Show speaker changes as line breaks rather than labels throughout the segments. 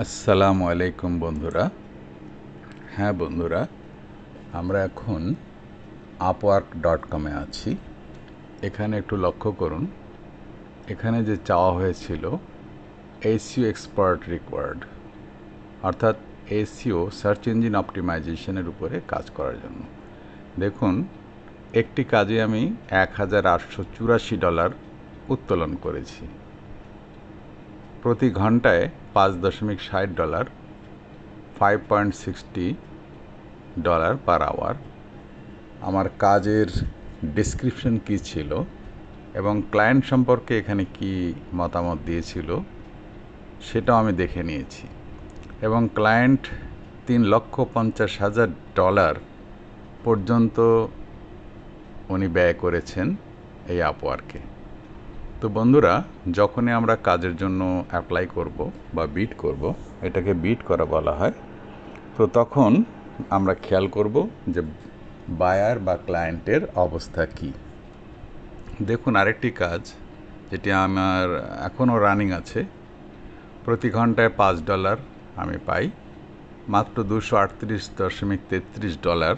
আসসালামু আলাইকুম বন্ধুরা। হ্যাঁ বন্ধুরা, আমরা এখন আপওয়ার্ক ডট কমে আছি। এখানে একটু লক্ষ্য করুন, এখানে যে চাওয়া হয়েছিল এসিও এক্সপার্ট রিকোয়ার্ড অর্থাৎ এসিও সার্চ ইঞ্জিন অপটিমাইজেশনের উপরে কাজ করার জন্য। দেখুন, একটি কাজে আমি এক হাজার আটশো চুরাশি ডলার উত্তোলন করেছি। প্রতি ঘন্টায় পাঁচ দশমিক ষাট dollar five point sixty dollar per hour আমার কাজের ডিসক্রিপশন কী ছিল এবং ক্লায়েন্ট সম্পর্কে এখানে কি মতামত দিয়েছিল সেটাও আমি দেখে নিয়েছি। এবং ক্লায়েন্ট তিন লক্ষ পঞ্চাশ হাজার ডলার পর্যন্ত উনি ব্যয় করেছেন এই আপওয়ার্কে তো বন্ধুরা, যখনই আমরা কাজের জন্য অ্যাপ্লাই করব বা বিট করব, এটাকে বিট করা বলা হয়, তো তখন আমরা খেয়াল করব যে বায়ার বা ক্লায়েন্টের অবস্থা কি। দেখুন, আরেকটি কাজ যেটি আমার এখনও রানিং আছে, প্রতি ঘন্টায় পাঁচ ডলার আমি পাই, মাত্র দুশো আটত্রিশ দশমিক তেত্রিশ ডলার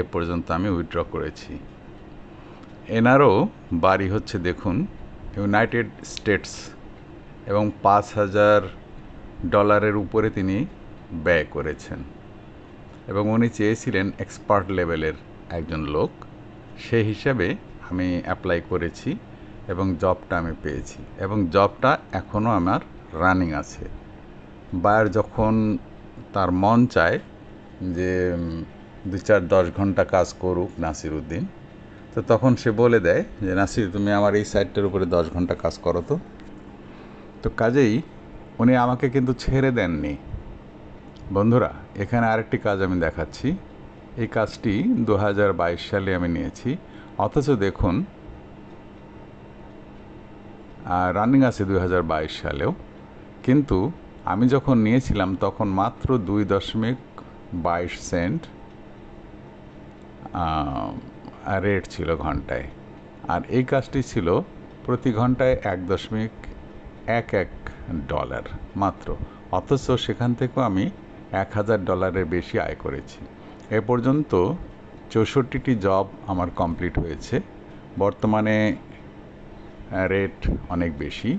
এ পর্যন্ত আমি উইথড্র করেছি। এনারও বাড়ি হচ্ছে, দেখুন ইউনাইটেড স্টেটস এবং পাঁচ হাজার ডলারের উপরে তিনি ব্যয় করেছেন। এবং উনি চেয়েছিলেন এক্সপার্ট লেভেলের একজন লোক। সেই হিসাবে আমি অ্যাপ্লাই করেছি এবং জবটা আমি পেয়েছি। এবং জবটা এখনও আমার রানিং আছে। বায়ার যখন তার মন চায় যে দু চার দশ ঘণ্টা কাজ করুক নাসির উদ্দিন তো তখন সে বলে দেয় যে, নাসির, তুমি আমার এই সাইডটার উপরে দশ ঘণ্টা কাজ করো তো। তো কাজেই উনি আমাকে কিন্তু ছেড়ে দেননি। বন্ধুরা, এখানে আরেকটি কাজ আমি দেখাচ্ছি। এই কাজটি দু হাজার বাইশ সালে আমি নিয়েছি। অথচ দেখুন রানিং আছে হাজার বাইশ সালেও। কিন্তু আমি যখন নিয়েছিলাম, তখন মাত্র দুই দশমিক বাইশ সেন্ট রেট ছিল ঘন্টায়। আর এই কাজটি ছিল প্রতি ঘন্টায় এক দশমিক এক এক ডলার মাত্র। অথচ সেখান থেকেও আমি এক হাজার ডলারের বেশি আয় করেছি। এ পর্যন্ত চৌষট্টিটি জব আমার কমপ্লিট হয়েছে। বর্তমানে রেট অনেক বেশি।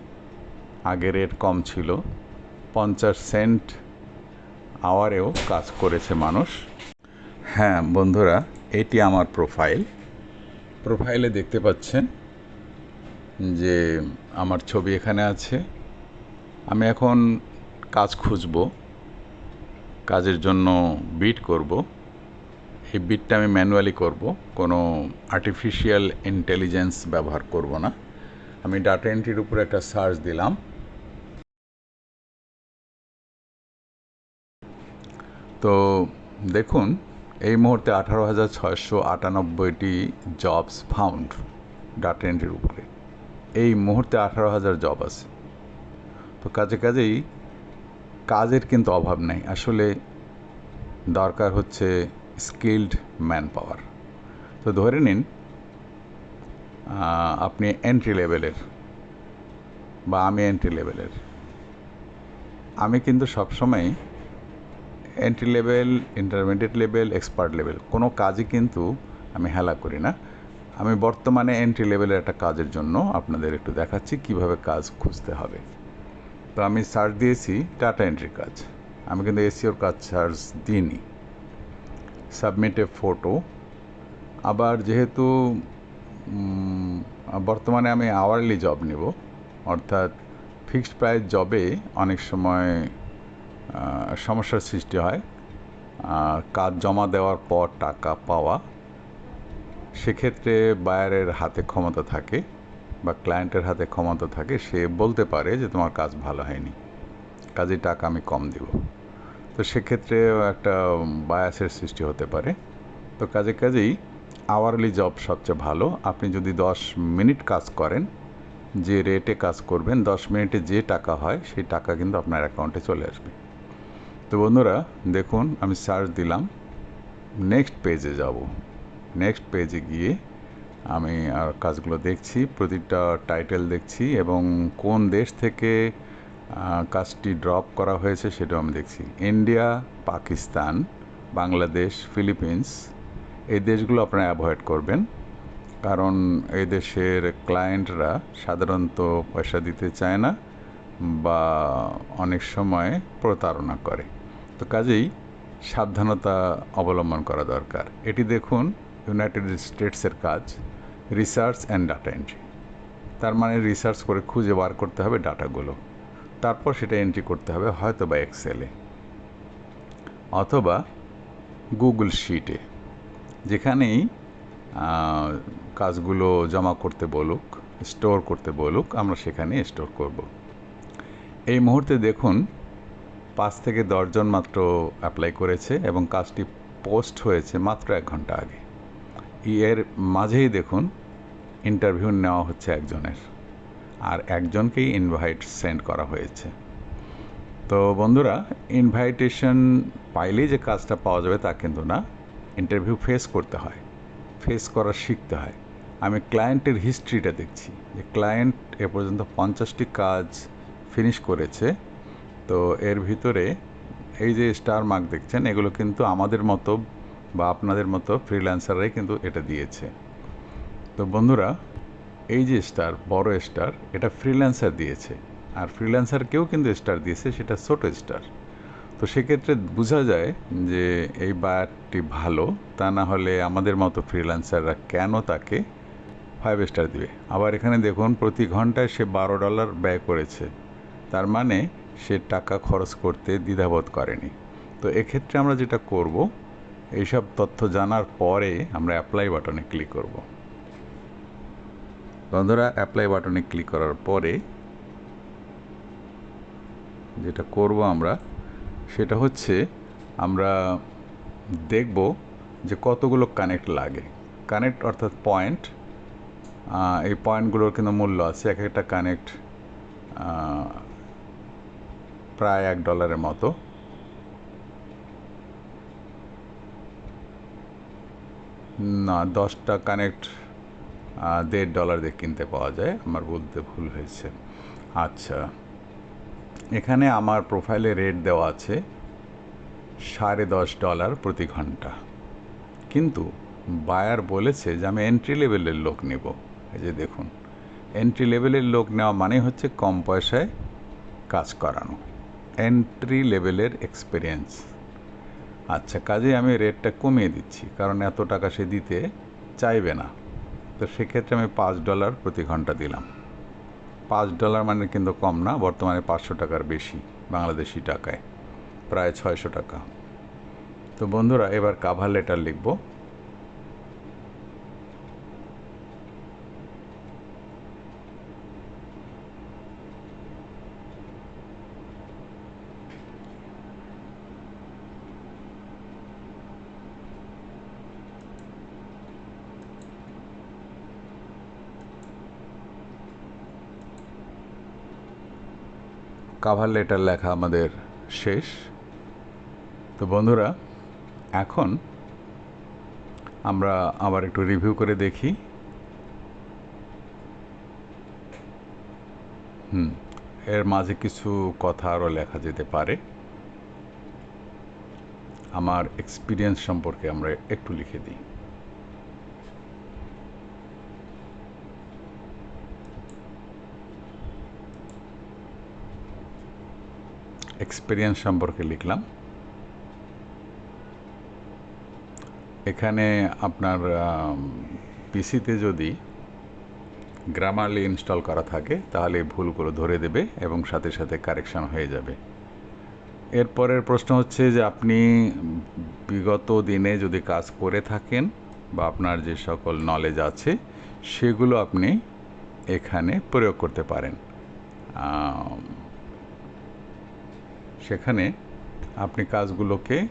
আগে রেট কম ছিল। পঞ্চাশ সেন্ট আওয়ারেও কাজ করেছে মানুষ। হ্যাঁ বন্ধুরা, এটি আমার প্রোফাইল। প্রোফাইলে দেখতে পাচ্ছেন যে আমার ছবি এখানে আছে। আমি এখন কাজ খুঁজব, কাজের জন্য বিট করব। এই বিটটা আমি ম্যানুয়ালি করব, কোনো আর্টিফিশিয়াল ইন্টেলিজেন্স ব্যবহার করব না। আমি ডাটা এন্ট্রির উপরে একটা সার্চ দিলাম। তো দেখুন এই মুহূর্তে আঠারো হাজার ছয়শো আটানব্বইটি জবস ফাউন্ড ডাটা এন্ট্রির উপরে। এই মুহূর্তে আঠারো হাজার জব আছে। তো কাজে কাজেই কাজের কিন্তু অভাব নেই। আসলে দরকার হচ্ছে স্কিল্ড ম্যান পাওয়ার তো ধরে নিন আপনি এন্ট্রি লেভেলের বা আমি এন্ট্রি লেভেলের আমি কিন্তু সবসময় entry level intermediate level expert level কোনো কাজই কিন্তু আমি হেলা করি না। আমি বর্তমানে এন্ট্রি লেভেলের একটা কাজের জন্য আপনাদের একটু দেখাচ্ছি কীভাবে কাজ খুঁজতে হবে। তো আমি সার্চ দিয়েছি ডাটা এন্ট্রি কাজ। আমি কিন্তু এসিওর কাজ সার্চ দিইনি। সাবমিটে ফটো আবার যেহেতু বর্তমানে আমি আওয়ারলি জব নেব, অর্থাৎ ফিক্সড প্রাইস জবে অনেক সময় সমস্যার সৃষ্টি হয়। কাজ জমা দেওয়ার পর টাকা পাওয়া। সেক্ষেত্রে বায়ারের হাতে ক্ষমতা থাকে বা ক্লায়েন্টের হাতে ক্ষমতা থাকে। সে বলতে পারে যে, তোমার কাজ ভালো হয়নি। কাজে টাকা আমি কম দেব। তো সেক্ষেত্রে একটা বায়াসের সৃষ্টি হতে পারে। তো কাজে কাজেই আওয়ারলি জব সবচেয়ে ভালো। আপনি যদি দশ মিনিট কাজ করেন, যে রেটে কাজ করবেন, দশ মিনিটে যে টাকা হয়, সেই টাকা কিন্তু আপনার অ্যাকাউন্টে চলে আসবে। তো বন্ধুরা, দেখুন, আমি সার্চ দিলাম নেক্সট পেজে যাব। নেক্সট পেজে গিয়ে আমি আর কাজগুলো দেখছি, প্রতিটা টাইটেল দেখছি এবং কোন দেশ থেকে কাজটি ড্রপ করা হয়েছে সেটাও আমি দেখছি। ইন্ডিয়া পাকিস্তান বাংলাদেশ ফিলিপিন্স এই দেশগুলো আপনারা অ্যাভয়েড করবেন। কারণ এই দেশের ক্লায়েন্টরা সাধারণত পয়সা দিতে চায় না বা অনেক সময় প্রতারণা করে। তো কাজেই সাবধানতা অবলম্বন করা দরকার। এটি দেখুন ইউনাইটেড স্টেটসের কাজ রিসার্চ অ্যান্ড ডাটা এন্ট্রি তার মানে রিসার্চ করে খুঁজে বার করতে হবে ডাটাগুলো তারপর সেটা এন্ট্রি করতে হবে হয়তো বা এক্সেলে অথবা গুগল শিটে যেখানেই কাজগুলো জমা করতে বলুক স্টোর করতে বলুক, আমরা সেখানে স্টোর করব। এই মুহূর্তে দেখুন পাঁচ থেকে দশজন মাত্র অ্যাপ্লাই করেছে এবং কাজটি পোস্ট হয়েছে মাত্র এক ঘণ্টা আগে। এর মাঝেই দেখুন ইন্টারভিউ নেওয়া হচ্ছে একজনের। আর একজনকেই ইনভাইট সেন্ড করা হয়েছে। তো বন্ধুরা ইনভাইটেশন পাইলেই যে কাজটা পাওয়া যাবে তা কিন্তু না। ইন্টারভিউ ফেস করতে হয়। ফেস করা শিখতে হয়। আমি ক্লায়েন্টের হিস্ট্রিটা দেখছি। যে ক্লায়েন্ট এ পর্যন্ত পঞ্চাশটি কাজ ফিনিশ করেছে। তো এর ভিতরে এই যে স্টার মার্ক দেখছেন, এগুলো কিন্তু আমাদের মতো বা আপনাদের মতো ফ্রিল্যান্সাররাই কিন্তু এটা দিয়েছে। তো বন্ধুরা, এই যে স্টার বড় স্টার এটা ফ্রিল্যান্সার দিয়েছে। আর ফ্রিল্যান্সারকেও কিন্তু স্টার দিয়েছে, সেটা ছোট স্টার তো সেক্ষেত্রে বোঝা যায় যে এই বায়ারটি ভালো, তা না হলে আমাদের মতো ফ্রিল্যান্সাররা কেন তাকে ফাইভ স্টার দিবে? আবার এখানে দেখুন, প্রতি ঘন্টায় সে বারো ডলার ব্যয় করেছে। তার মানে সে টাকা খরচ করতে দ্বিধাবোধ করেনি। তো এক্ষেত্রে আমরা যেটা করব, এইসব তথ্য জানার পরে আমরা অ্যাপ্লাই বাটনে ক্লিক করব। বন্ধুরা অ্যাপ্লাই বাটনে ক্লিক করার পরে যেটা করব আমরা, সেটা হচ্ছে আমরা দেখব যে কতগুলো কানেক্ট লাগে। কানেক্ট অর্থাৎ পয়েন্ট এই পয়েন্টগুলোর কিন্তু মূল্য আছে। এক একটা কানেক্ট প্রায় এক ডলারের মতো। না, দশটা কানেক্ট দেড় ডলার দিয়ে কিনতে পাওয়া যায়। আমার বলতে ভুল হয়েছে। আচ্ছা। এখানে আমার প্রোফাইলে রেট দেওয়া আছে সাড়ে দশ ডলার প্রতি ঘণ্টা। কিন্তু বায়ার বলেছে যে আমি এন্ট্রি লেভেলের লোক নেব। এই যে দেখুন এন্ট্রি লেভেলের লোক নেওয়া মানে হচ্ছে কম পয়সায় কাজ করানো। এন্ট্রি লেভেলের এক্সপিরিয়েন্স আচ্ছা কাজে আমি রেটটা কমিয়ে দিচ্ছি, কারণ এত টাকা সে দিতে চাইবে না। তো সেক্ষেত্রে আমি পাঁচ ডলার প্রতি ঘণ্টা দিলাম। পাঁচ ডলার মানে কিন্তু কম না, বর্তমানে পাঁচশো টাকার বেশি বাংলাদেশি টাকায়, প্রায় ছয়শো টাকা। তো বন্ধুরা, এবার কাভার লেটার লিখব। কাভার লেটার লেখা আমাদের শেষ। তো বন্ধুরা, এখন আমরা আবার একটু রিভিউ করে দেখি। হুম, এর মাঝে কিছু কথা আরও লেখা যেতে পারে। আমার এক্সপিরিয়েন্স সম্পর্কে আমরা একটু লিখে দিই। এক্সপিরিয়েন্স সম্পর্কে লিখলাম। এখানে আপনার পিসিতে যদি গ্রামারলি ইনস্টল করা থাকে, তাহলে ভুলগুলো ধরে দেবে এবং সাথে সাথে কারেকশন হয়ে যাবে। এরপরের প্রশ্ন হচ্ছে যে আপনি বিগত দিনে যদি কাজ করে থাকেন বা আপনার যে সকল নলেজ আছে, সেগুলো আপনি এখানে প্রয়োগ করতে পারেন। সেখানে আপনি কাজগুলোকে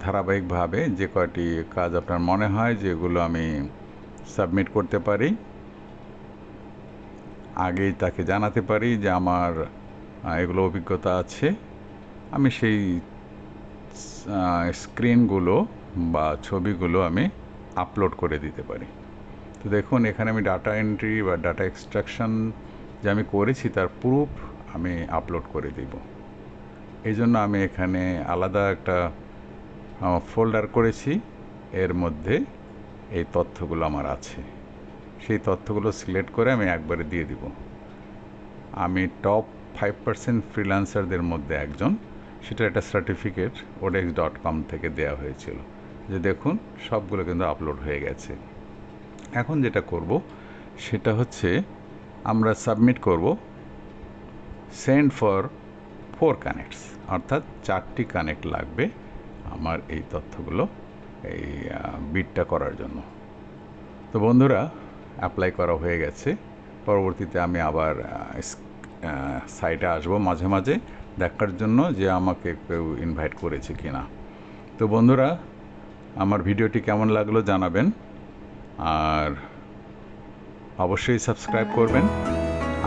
ধারাবাহিকভাবে যে কয়টি কাজ আপনার মনে হয় যেগুলো আমি সাবমিট করতে পারি, আগেই তাকে জানাতে পারি যে আমার এগুলো অভিজ্ঞতা আছে, আমি সেই স্ক্রিনগুলো বা ছবিগুলো আমি আপলোড করে দিতে পারি। তো দেখুন, এখানে আমি ডাটা এন্ট্রি বা ডাটা এক্সট্রাকশন যে আমি করেছি তার প্রুফ আমি আপলোড করে দিব। এই জন্য আমি এখানে আলাদা একটা ফোল্ডার করেছি। এর মধ্যে এই তথ্যগুলো আমার আছে। সেই তথ্যগুলো সিলেক্ট করে আমি একবারে দিয়ে দিব। আমি টপ ফাইভ পার্সেন্ট ফ্রিল্যান্সারদের মধ্যে একজন। সেটা একটা সার্টিফিকেট ওডেক্স ডট কম থেকে দেওয়া হয়েছিল। যে দেখুন, সবগুলো কিন্তু আপলোড হয়ে গেছে। এখন যেটা করব, সেটা হচ্ছে আমরা সাবমিট করব। সেন্ড ফর ফোর কানেক্টস, অর্থাৎ চারটি কানেক্ট লাগবে আমার এই তথ্যগুলো এই বিটটা করার জন্য। তো বন্ধুরা অ্যাপ্লাই করা হয়ে গেছে। পরবর্তীতে আমি আবার সাইটে আসব মাঝে মাঝে দেখার জন্য যে আমাকে কেউ ইনভাইট করেছে কি না তো বন্ধুরা, আমার ভিডিওটি কেমন লাগল জানাবেন। আর অবশ্যই সাবস্ক্রাইব করবেন।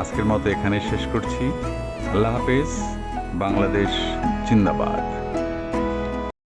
আজকের মতো এখানে শেষ করছি। আল্লাহ হাফেজ। বাংলাদেশ জিন্দাবাদ।